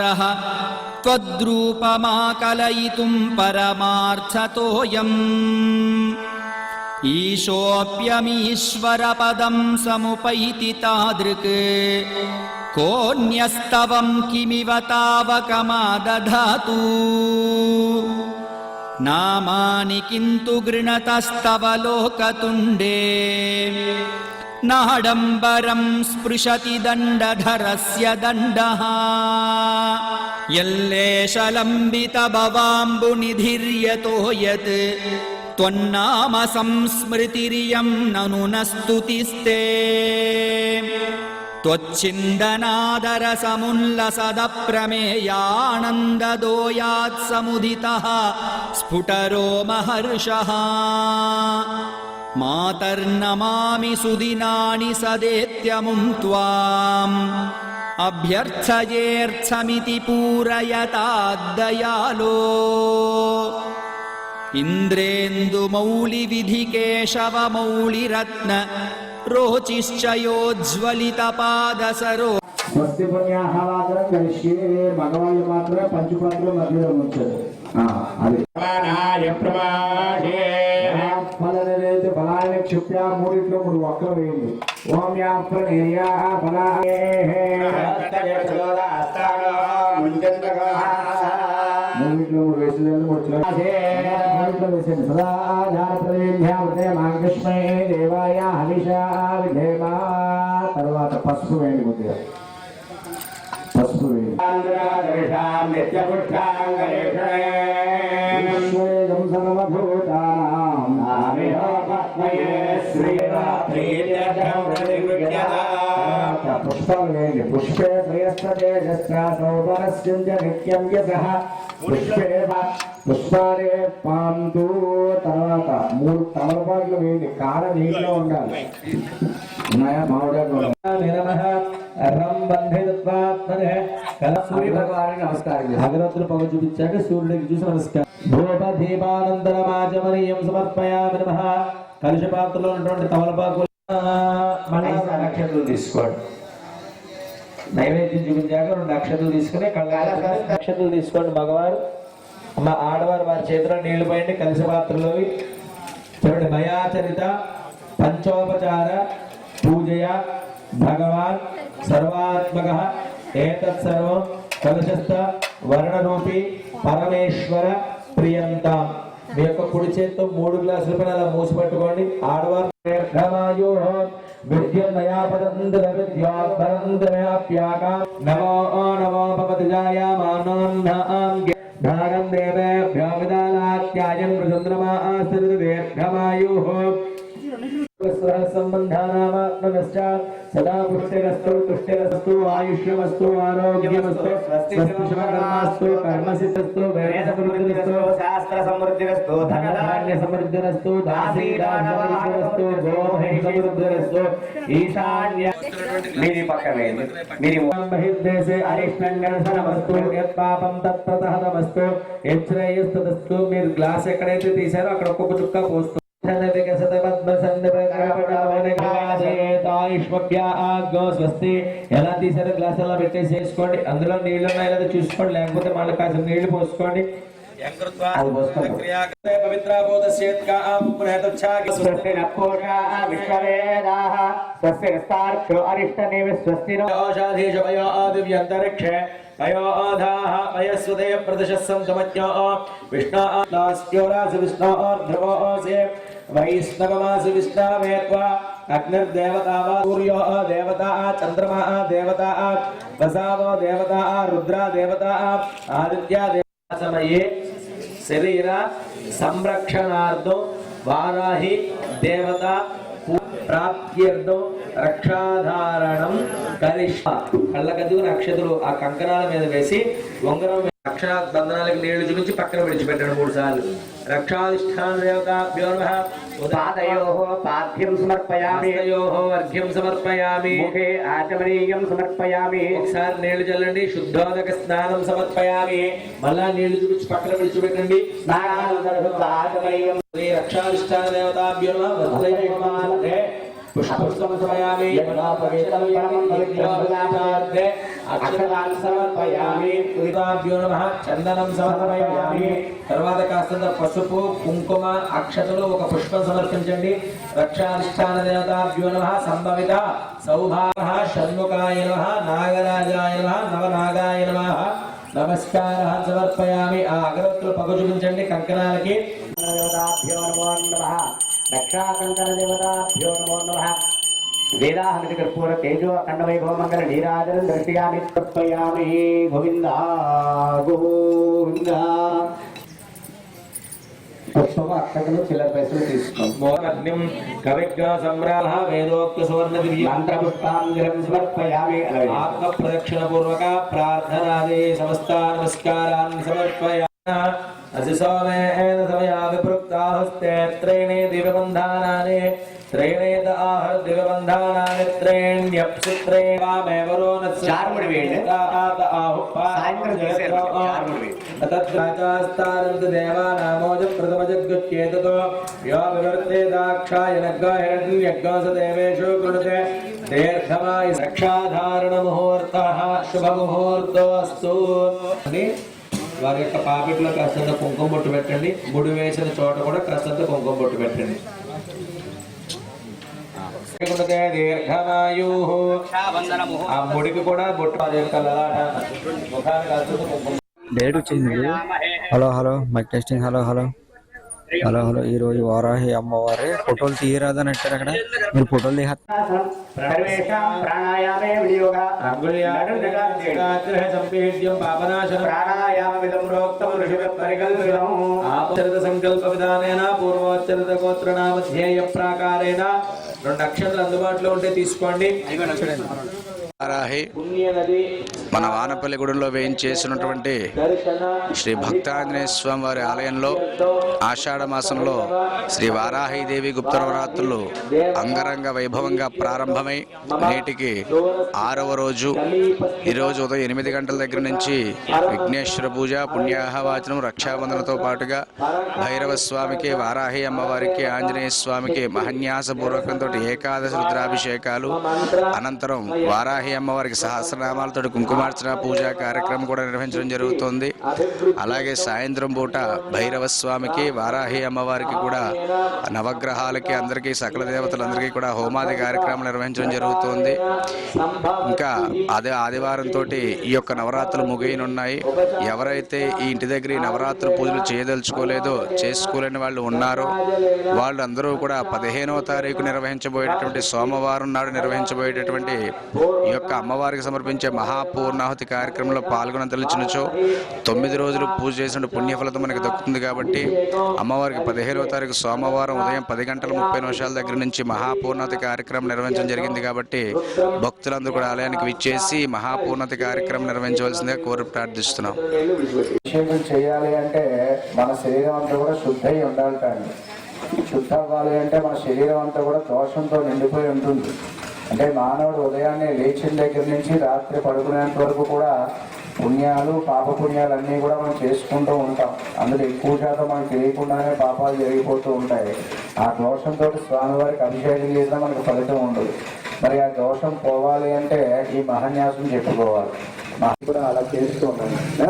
रः त्वद्रूपमाकलयितुं परमार्थतोऽयम् ईशोऽप्यमीश्वरपदं समुपैति तादृक् कोऽन्यस्तवं किमिव तावकमादधातु नामानि किन्तु गृणतस्तव लोकतुण्डे नाडम्बरं स्पृशति दण्डधरस्य दण्डः यल्लेशलम्बितभवाम्बुनिधिर्यतो यत् त्वन्नाम संस्मृतिरियं ननु न स्तुतिस्ते त्वच्छिन्दनादरसमुल्लसदप्रमेयानन्ददोयात्समुदितः स्फुटरो महर्षः मातर्नमामि सुदिनानि सदेत्यमुं त्वाम् अभ्यर्थयेऽर्थमिति पूरयताद्दयालो इन्द्रेन्दुमौलिविधिकेशवमौलिरत्न रोचिश्च योज्ज्वलितपादसरो స్వస్తి పుణ్యాహ మాత్రం కలిసి మగవాళ్ళు మాత్రం పంచుపత్రులు మధ్యలో ఉంచారు ఆ, అది ఫలాన్ని క్షిప్యా మూడిట్లో మూడు ఒక్కలు వేయండి. ఓం యా ప్రణేయా ఫలాహే మూడిట్లో మూడు వేసిందండి మూడిట్లో మూడిట్లో వేసింది సదా జ్ఞాన ప్రదేభ్యామృతే మాంగష్మై దేవాయ హవిషా విధేమా తర్వాత పసుపు వేయండి కొద్దిగా. పసుపు వేయండి. వేయండి పుష్పే శ్రేయస్తేజస్యాసౌపరస్యంచ నిత్యం యసః పుష్పే పుష్పాలే పాంతు తర్వాత మూడు తమలపాట్లు వేయండి. కాడ నీటిలో ఉండాలి. అగరత్తులు పొగ చూపించాక సూర్యుడికి చూసి నమస్కారం. భూపదీపానంతరమాచమనీయం సమర్పయామి నమః. కలుష పాత్రలో ఉన్నటువంటి తమలపాకు మళ్ళీ నక్షత్రం తీసుకోండి. నైవేద్యం చూపించాక రెండు అక్షతలు తీసుకుని అక్షతలు తీసుకోండి మగవారు. మా ఆడవారు వారి చేతిలో నీళ్ళు పోయండి కలిసి పాత్రలో చూడండి మయాచరిత పంచోపచార పూజయ భగవాన్ సర్వాత్మక ఏతత్ సర్వం కలుషస్థ వర్ణరూపి పరమేశ్వర ప్రియంతాం. మీ యొక్క కుడి చేతితో మూడు గ్లాసుల పైన అలా మూసి పట్టుకోండి. ఆడవారు నమో నమో భవతి దేవేభ్యో దీర్ఘమాయుః సంబంధానామాత్మనశ్చ సదా పుష్టిరస్తు తుష్టిరస్తు ఆయుష్యమస్తు ఆరోగ్యమస్తు స్వస్తి శుభకర్మాస్తు కర్మసిద్ధస్తు వేదసమృద్ధిరస్తు శాస్త్ర సమృద్ధిరస్తు ధనధాన్య సమృద్ధిరస్తు దాసీదాస్తు గోమహి సమృద్ధిరస్తు ఈశాన్య మీది పక్కన వేయండి మీది బహిర్దేశే అరిష్టంగనమస్తు యత్పాపం తత్ప్రతహతమస్తు యశ్రేయస్తదస్తు మీరు గ్లాస్ ఎక్కడైతే తీసారో అక్కడ ఒక్కొక్క చుక్క పోస్తూ స్వస్తి ఎలా తీసారో గ్లాస్ అలా పెట్టేసి వేసుకోండి. అందులో నీళ్ళు ఉన్నాయో లేదో చూసుకోండి. లేకపోతే మళ్ళీ కాసిన నీళ్ళు పోసుకోండి. స్వస్తి तयोधाः पयस्वते प्रतिशस्सन्तमज्ञो विष्णोरासि विष्णोर्ध्रुवोऽसि वैष्णवमासि विष्णवे त्वा अग्निर्देवता वा सूर्यो देवता चन्द्रमा देवता वसावो देवता रुद्रा देवता आदित्या देवता समये शरीर संरक्षणार्थं वाराहि देवता ప్రాప్త్యర్థం రక్షాధారణం కరిష్మ కళ్ళకద్దుకు నక్షత్రులు ఆ కంకణాల మీద వేసి ఉంగరం రక్షా బంధనాలకు నీళ్ళు చూపించి పక్కన విడిచిపెట్టాడు మూడు సార్లు. రక్షాధిష్టాన దేవతాభ్యో నమః. పాదయోః పాద్యం సమర్పయామి. హస్తయోః అర్ఘ్యం సమర్పయామి. ముఖే ఆచమనీయం సమర్పయామి. ఒకసారి నీళ్ళు చల్లండి శుద్ధోదక స్నానం సమర్పయామి. మళ్ళా నీళ్ళు చూపించి పక్కన విడిచిపెట్టండి. స్నానానంతరం ఆచమనీయం. శ్రీ రక్షాధిష్టాన దేవతాభ్యో నమః. వస్త్రయోగమాలే పుష్పం సమర్పయామి అక్షరాన్ని సమర్పయామి ఉదితాభ్యో నమః. చందనం సమర్పయామి. తర్వాత కాస్తంత పసుపు కుంకుమ అక్షతలు ఒక పుష్పం సమర్పించండి. రక్షాధిష్టాన దేవతాభ్యో నమ. సంభవిత సౌభాగ షణ్ముఖాయ నమ. నాగరాజాయ నమ. నవనాగాయ నమ. నమస్కార సమర్పయామి. ఆ అగరత్తులు పగ చూపించండి. కంకణాలకి. దేవతాభ్యో నమో నమః. రక్షాకంకణ దేవతాభ్యో నమో నమః. వేదాహమితి కర్పూర తేజో అఖండ వైభవ మంగళ నీరాజనం దర్శయామి తర్పయామి గోవింద గోవింద. పుష్పము అక్షతలు చిల్లర పైసలు తీసుకోండి మోరగ్నిం కవిగ్రహ సంగ్రహ వేదోక్త సువర్ణ దివ్య మంత్రపుష్పాంజలం సమర్పయామి అలాగే ఆత్మ ప్రదక్షిణ పూర్వక ప్రార్థనాది సమస్త నమస్కారాన్ని సమర్పయ అసి సోమేన సమయా విపృక్తాహస్తే త్రైణే దివ్యబంధానాని త్రైణేత ఆహ దివ్యబంధానాని త్రైణ్యప్సి త్రైవామేవరో చారుముడి వేయండి. సాయంత్రం తీసేయాలి. చారుముడి వేయండి. తద్రాచాస్తారంత దేవానామోజ ప్రథమ జగ్గుచ్యేతతో యో వివర్తేదాక్షాయ నగ్గా హిరణ్యగ్గా స దేవేషు కృణతే దీర్ఘమాయ రక్షాధారణ ముహూర్త శుభ ముహూర్తోస్తు వారి యొక్క పాపిట్లో కాస్తంత కుంకుమ బొట్టు పెట్టండి. ముడి వేసిన చోట కూడా కాస్తంత కుంకుమ బొట్టు పెట్టండి. దీర్ఘమాయు ఆ ముడికి కూడా బొట్టు డేట్ వచ్చింది. Hello hello mike testing. Hello hello. Hello hello ఈ రోజు వారాహి అమ్మవారి ఫోటోలు తీయరాదని అంటారు అక్కడ. మీరు ఫోటోలు సంకల్ప విధానేన పూర్వోచ్చరిత గోత్రనామ ధ్యేయ ప్రాకారేణ రెండు అక్షరాలు అందుబాటులో ఉంటే తీసుకోండి. వారాహి మన వానపల్లి గుడిలో వేయించేసినటువంటి శ్రీ భక్తాంజనేయ స్వామి వారి ఆలయంలో ఆషాఢ మాసంలో శ్రీ వారాహిదేవి గుప్త నవరాత్రులు అంగరంగ వైభవంగా ప్రారంభమై నేటికి ఆరవ రోజు. ఈరోజు ఉదయం ఎనిమిది గంటల దగ్గర నుంచి విఘ్నేశ్వర పూజ పుణ్యాహవాచనం రక్షాబంధనతో పాటుగా భైరవ స్వామికి వారాహి అమ్మవారికి ఆంజనేయ స్వామికి మహన్యాసపూర్వకంతో ఏకాదశి రుద్రాభిషేకాలు. అనంతరం వారాహి అమ్మవారికి సహస్రనామాలతో కుంకుమార్చన పూజా కార్యక్రమం కూడా నిర్వహించడం జరుగుతుంది. అలాగే సాయంత్రం పూట భైరవ స్వామికి వారాహి అమ్మవారికి కూడా నవగ్రహాలకి అందరికీ సకల దేవతలందరికీ కూడా హోమాది కార్యక్రమం నిర్వహించడం జరుగుతుంది. ఇంకా అదే ఆదివారం తోటి ఈ యొక్క నవరాత్రులు ముగియనున్నాయి. ఎవరైతే ఈ ఇంటి దగ్గర ఈ నవరాత్రి పూజలు చేయదలుచుకోలేదో చేసుకోలేని వాళ్ళు ఉన్నారో వాళ్ళందరూ కూడా పదిహేనవ తారీఖు నిర్వహించబోయేటటువంటి సోమవారం నాడు నిర్వహించబోయేటటువంటి ఈ యొక్క అమ్మవారికి సమర్పించే మహాపూర్ణాహుతి కార్యక్రమంలో పాల్గొనదలిచినచో తొమ్మిది రోజులు పూజ చేసిన పుణ్యఫలితం మనకి దక్కుతుంది కాబట్టి అమ్మవారికి పదిహేనవ తారీఖు సోమవారం ఉదయం పది గంటల ముప్పై నిమిషాల దగ్గర నుంచి మహాపూర్ణాహుతి కార్యక్రమం నిర్వహించడం జరిగింది కాబట్టి భక్తులందరూ కూడా ఆలయానికి విచ్చేసి మహాపూర్ణాహుతి కార్యక్రమం నిర్వహించవలసిందిగా కోరి ప్రార్థిస్తున్నాం. చేయాలి అంటే మన శరీరం అంతా కూడా శుద్ధ ఉండాలి కానీ శుద్ధ అవ్వాలి అంటే మన శరీరం అంతా కూడా దోషంతో నిండిపోయి ఉంటుంది. అంటే మానవుడు ఉదయాన్నే లేచిన దగ్గర నుంచి రాత్రి పడుకునేంత వరకు కూడా పుణ్యాలు పాపపుణ్యాలు అన్నీ కూడా మనం చేసుకుంటూ ఉంటాం. అందులో ఎక్కువ శాతం మనకు తెలియకుండానే పాపాలు జరిగిపోతూ ఉంటాయి. ఆ దోషంతో స్వామివారికి అభిషేకం చేసినా మనకు ఫలితం ఉండదు. మరి ఆ దోషం పోవాలి అంటే ఈ మహాన్యాసం చెప్పుకోవాలి. మాకు కూడా అలా చేస్తూ ఉండండి.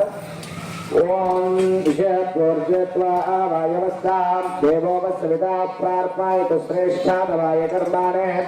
ఓం విషయోర్జత్వా వాయవస్తాం దేవోపస్వితా ప్రార్పాయతు కర్మాణే.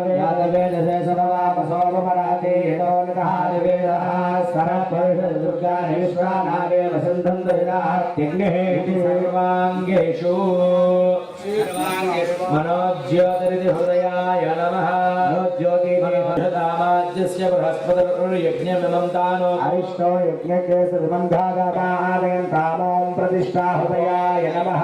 दुर्गा नैश्रा नागे वसन्तं इति मनोज्योतिरिति हृदयाय नमः मनोज्योतिमनोदामाज्यस्य बृहस्पतिर्यज्ञमिमं दानो अरिष्टो यज्ञकेशविमन्धागादादयन्तामों प्रतिष्ठा हृदयाय नमः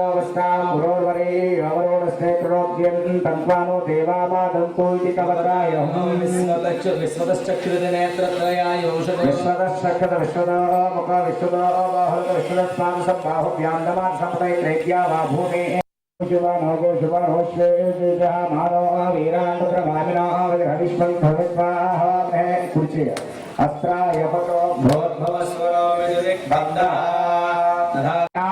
मनोवस्थां भ्रोर्वरे अवरोणस्ते प्रणोद्यं तन्वानो देवामादं पूजित वराय विस्मतश्च विस्मतश्चक्षुरित नेत्रत्रयाय औषधे। विस्मतश्चक्षुर विश्वदाः मुख विश्वदाः बाहुत विश्वदत्तां सम्बाहुभ्यां नमान् सम्पदे त्रैत्या वा भूमे शिवानो गो शिवानो श्रेजः मानो वीरान्द्रमामिनो हरिष्मन् भगवत्वाः मे कुर्चय अस्त्राय पतो भवद्भवस्वरो विदुरिक् भक्तः तथा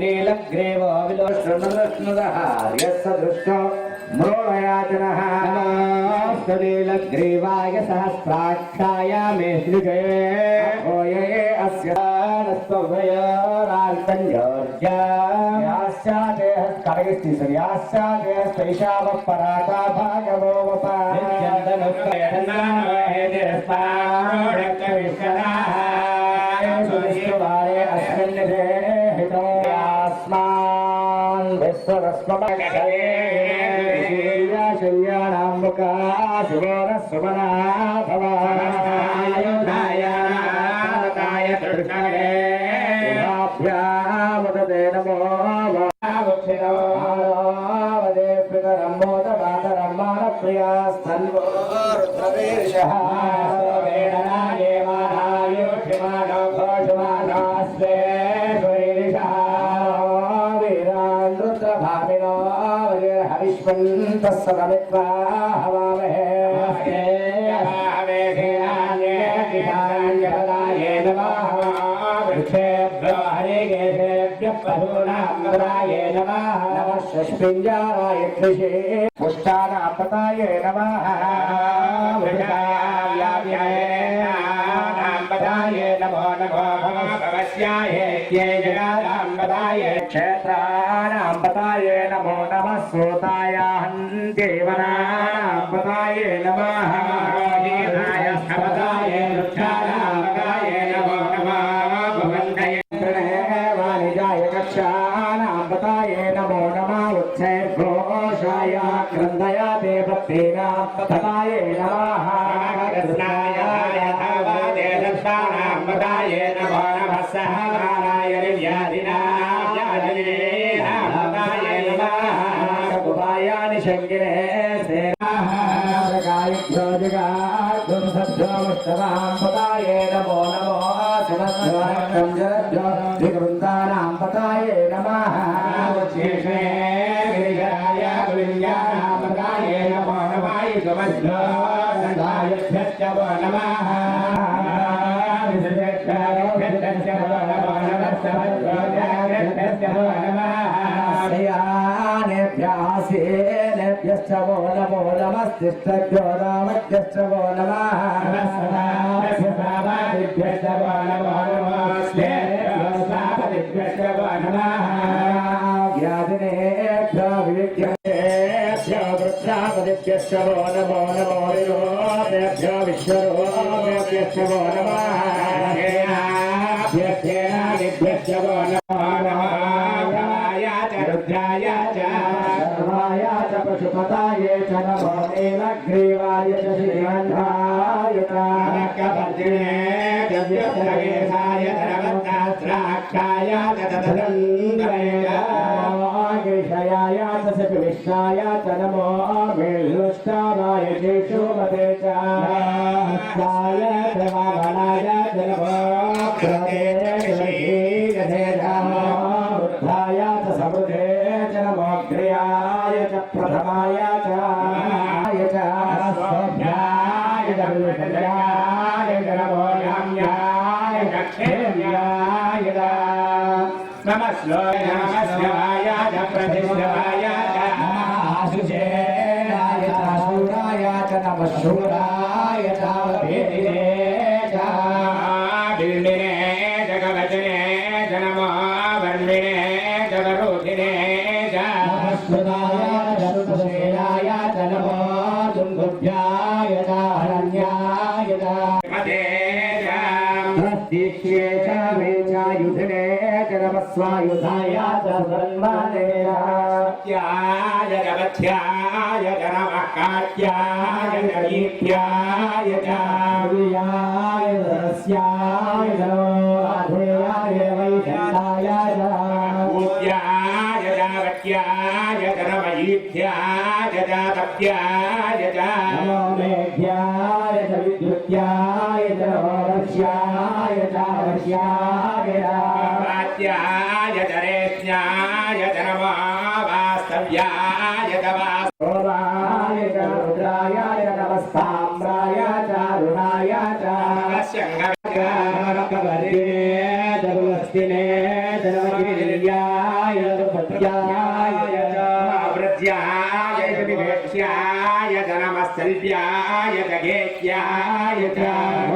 నీలగ్రీవో విలోష్ణుదహార్యస్స దృష్టో మృళయాచనః నీలగ్రీవాయ సహస్రాక్షాయ మే శ్రీజే ఓయే అస్య కడగిస్తి సరి యాస్యాదే శైశావ పరాతా భాగవో విశ్వవారే అస్మిన్ హితో యాస్మాన్ విశ్వరస్మకరే శల్యాణాం ముఖా శివోర సుమనా భవాయుధాయ నారదాయ మాతరమ్మాన ప్రియాస్తన్వో రుద్రవేషః వేణనాగే మానాయో క్షిమానో ఘోషమానాస్వే స్వైరిషः వీరాన్ పశూనామృతాయ నమः నమः షష్పింజారాయ కృషే పుష్టానామృతాయ నమः వృషావ్యాప్యాయ నమో నమో భవస్యాయ జగానాంబదాయ క్షేత్రానాంబదాయ నమో నమః సూతాయ దేవనాంబదాయ నమః స్థవదాయ దేవతేనాంబదాయ నమః కృష్ణాయ దేవదే దర్శనాంబదాయ నమో నమః సహనారాయణ వ్యాధినాయ నమః కుపాయాని శంకిరే ృందానాంపతాయ నమో నమో వృందానాంపతాయ నమ శేషే గిరిజాయ వింజానాంపతాయ विद्यारामकाय नमो नमाय सुमध्यो सन्धायभ्यश्च वो नमः विसर्गेभ्यश्च वो नमो नमश्च भद्रोजाभ्यश्च वो नमः श्रेयानेभ्यासेनेभ्यश्च वो नमो नमस्तिष्ठभ्यो रामभ्यश्च वो नमः सदाभ्यश्च वो नमो नमस्ते विश्वरूपो नमः नमः श्लोय नमः शिवाय च प्रतिशिवाय च आशुचेराय च शूराय च नमः शूराय स्वायुधाय च सन्माने च सत्याय च वध्याय च नमः कात्याय च दीप्याय च प्रियाय च रस्याय च अधेयाय वैशन्ताय च पूज्याय च वट्याय च नमयीभ्याय च तप्याय च नमो च नमस्तल्प्याय च घेक्याय च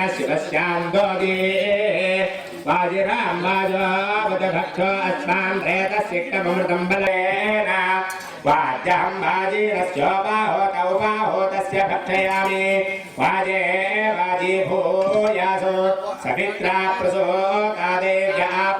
వాసాహిగ్రాసన్న శివశ్యాందోది వాజిరాం వాజోవత భక్షో అస్మాన్ ప్రేతసిక్తమృతం బలేన వాజ్యం వాజీరస్యోపాహోత ఉపాహోతస్య భక్షయామి వాజే వాజీ భూయాసు సవిత్రా ప్రసోదాదేవ్యాపావున్నసుదే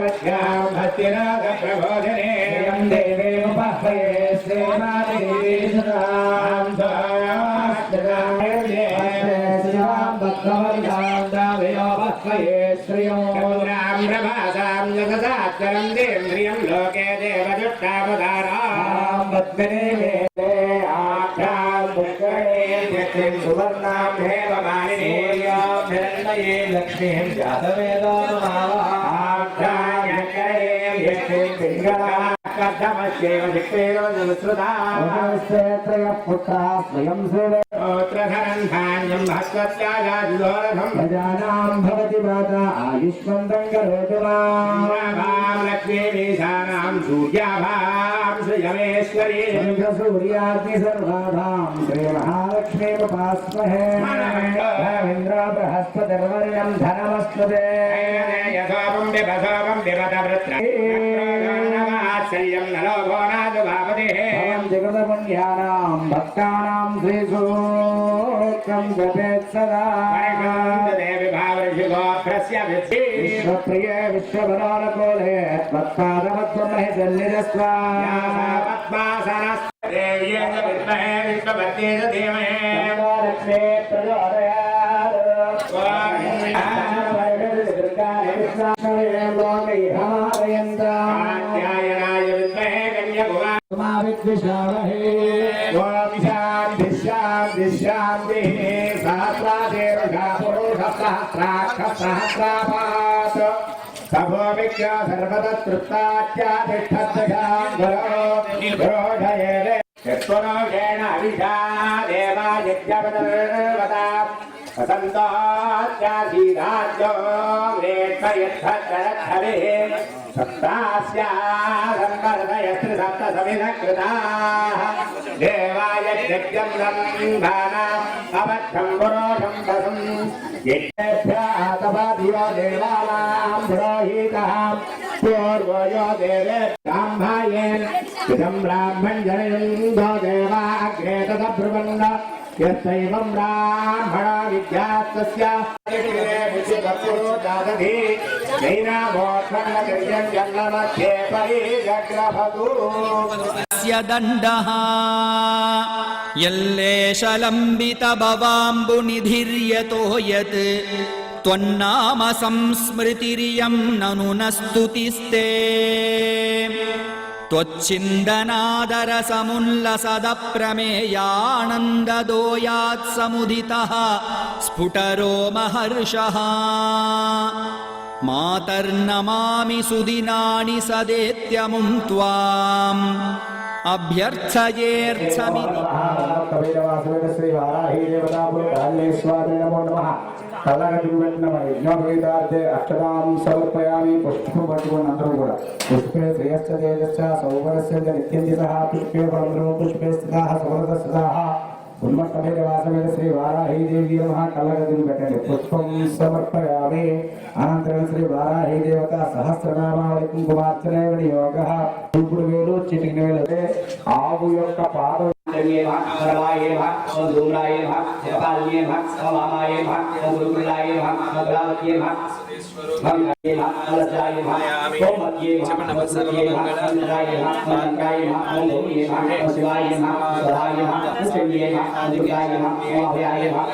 पूर्णामृतमस्यां भक्तिरागप्रबोधिने श्रियं देवीमुपह्वये श्रीमादेवी सदां श्रियां भक्तवन्दां दावयो बह्वये श्रियो न्द्रियं लोके देवदुष्टावतारां पद्मने आख्यां पुष्करे सुवर्णां हेममालिनी हिरण्मये लक्ष्मीं जातवेदो स्वयं सेवे ोत्रधरन् धान्यं भस्वत्याजादिदोरथम् प्रजानां भवति माता आयुष्मन्दं करोतु माम् भां लक्ष्मीमीशानां सूर्याभां श्रियमेश्वरी सूर्याग्नि सर्वाभां श्रीमहालक्ष्मीमुपास्महे रवीन्द्र बृहस्पतिर्वर्यं धनमस्तुते यथोपं विभसोपं विपद సంయం నలో భోనాదు భావతే జగదపుణ్యానాం భక్తానాం శ్రీసూక్తం గతేత్ సదా దేవి భావృషిగోత్రస్య విశ్వప్రియే విశ్వభరోనకూలే త్వత్పాదవత్వం మహి సన్నిధస్వా పద్మాసనస్త దేవ్యేన విద్మహే విశ్వపత్యేన ధీమహే శాంతిని సహస్రాదేవగా పురుష సహస్రాక్ష సహస్రాపాత్ సభోమిక్ష సర్వతృప్తాఖ్యాతిష్టోషయేణ అవిషా దేవా యజ్ఞపదర్వదా वसन्तास्यासीदाद्यो वेत्त यद्धरद्धरिः सप्तास्यासम्बर्धयत्र सप्तसमिधकृताः देवाय यज्ञम् रम्भाना अबद्धम् पुरोषम् वसम् यज्ञेभ्यः तपदियो देवानां पुरोहितः पूर्वयो देवे ब्राह्मयेन इदं ब्राह्मण जनयन्तो देवा अग्रे तदब्रुवन्न यस्यैवं ब्राह्मणा विद्यात्तस्य दादधि नैनामोत्पन्नकृत्यं जन्ममध्ये परिजग्रभतु स्य दण्डः यल्लेशलम्बितभवाम्बुनिधिर्यतो यत् त्वन्नाम संस्मृतिरियं ननु न स्तुतिस्ते त्वच्छिन्दनादरसमुल्लसदप्रमेयानन्ददोयात्समुदितः स्फुटरो महर्षः मातर्नमामि सुदिनानि सदेत्यमुं त्वाम् अभ्यर्थयेऽर्थमिति కబీరవాసుడు శ్రీ వారాహి యజ్ఞోపేతార్థే అక్షతాం సమర్పయామి పుష్పం పట్టుకుని అందరూ కూడా. పుష్పే శ్రేయశ్చ తేజశ్చ సౌభరస్య నిత్యంజిత పుష్పే పరబ్రహ్మ పుష్పే స్థితా సౌరద స్థితా ఉన్మత్తభైరవాసమైన శ్రీ వారాహీదేవి నమ. కళ్ళగదులు పెట్టండి. పుష్పం సమర్పయామి. అనంతరం శ్రీ వారాహీ దేవత సహస్రనామావళి కుంకుమార్చనే వినియోగ. ఇప్పుడు వేలు చిటికిన వేలు. ఆవు యొక్క పాదం ఓం భీరవే నమః ఓం భైరవే నమః ఓం మంగళాయ నమః ఓం భట్టియే నమః ఓం గురుభురాయ నమః ఓం ఘోషణాయ నమః ఓం ఘోరాయ నమః ఓం గర్గనాయ నమః గర్గరాయ నమః ఓం ఘనయుక్తాయ నమః ఓం ఘోరయుక్తాయ నమః ఓం అఘనాదివే నమః ఓం పూర్వస్థితాయ నమః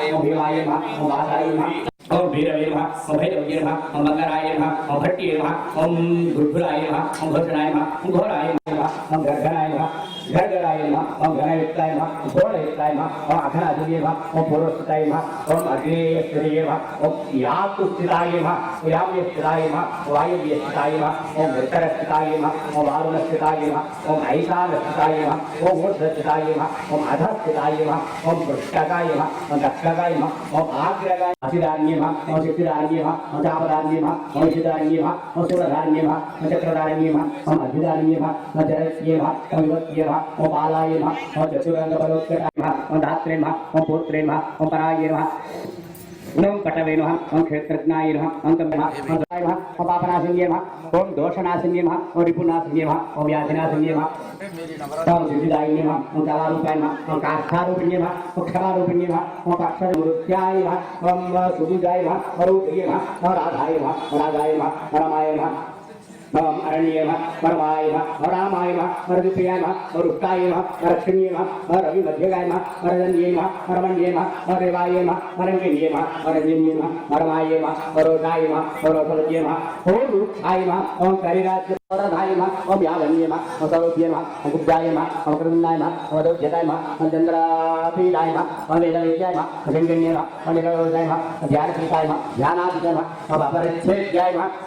ఓం అగ్నేయస్థితయే నమః ओम भैरवे नमः ओम भैरवये नमः ओम मंगलाय नमः ओम भट्टिये नमः ओम गुरुभुराय नमः ओम घोषणाय नमः ओम घोराय नमः ओम गर्गनाय नमः घरघराय नमः ओम घनयुक्ताय नमः ओम घोरयुक्ताय नमः ओम अघनाधिये नमः ओम पुरोस्थिताय नमः ओम अग्नेयस्थिताय नमः ओम यातुस्थिताय नमः ओम नमः ओम नमः ओम मृतरस्थिताय नमः ओम वारुणस्थिताय नमः ओम ऐशानस्थिताय नमः ओम मूर्धस्थिताय नमः ओम अधस्थिताय नमः ओम पृष्ठकाय नमः ओम दक्षकाय नमः ओम आग्रगाय अतिदान्य धारण्य भा और शक्ति धारण्य भा और ताप धारण्य भा और विषय धारण्य भा और सूर्य धारण्य भा और चक्र धारण्य भा और मध्य धारण्य भा और जरत्य भा और विवत्य भा और बालाय भा और चतुरंग बलोत्कट भा और धात्रेण भा और पोत्रेण भा और पराय भा नम पटवे नम ओं क्षेत्रज्ञाय नम ओम कम्भ्राय नम ओं पापनाशिन्ये नम ओं दोषनाशिन्ये नम ओं रिपुनाशिन्ये नम ओं व्याधिनाशिन्ये नम ओं विविधाय नम ओम कलारूपाय नम ओं काष्ठारूपिण्ये नम ओं क्षमारूपिण्ये नम नम नम नम नम नम नम ओम अरण्ये नमः परमाय नमः ओम रामाय नमः ओम रुद्रप्रियाय नमः ओम रुष्टाय नमः ओम रक्षिण्ये नमः ओम रविमध्यगाय नमः ओम रजन्ये नमः ओम रमण्ये नमः ओम देवाय नमः ओम रङ्गिन्ये नमः ओम रजन्ये नमः ओम रमाय नमः ओम रोषाय नमः ओम रोषवत्ये नमः ओम रूक्षाय नमः ओम करिराज्य वरदाय नमः ओम यावन्ये नमः ओम सरोप्ये नमः ओम कुब्जाय नमः ओम कृतन्दाय नमः ओम दौध्यताय नमः ओम चन्द्रापीडाय नमः ओम वेदवेद्याय नमः ओम गङ्गण्ये नमः ओम निरवोदाय नमः ओम ध्यानपीठाय नमः ध्यानादिताय नमः ओम अपरिच्छेद्याय नमः ओम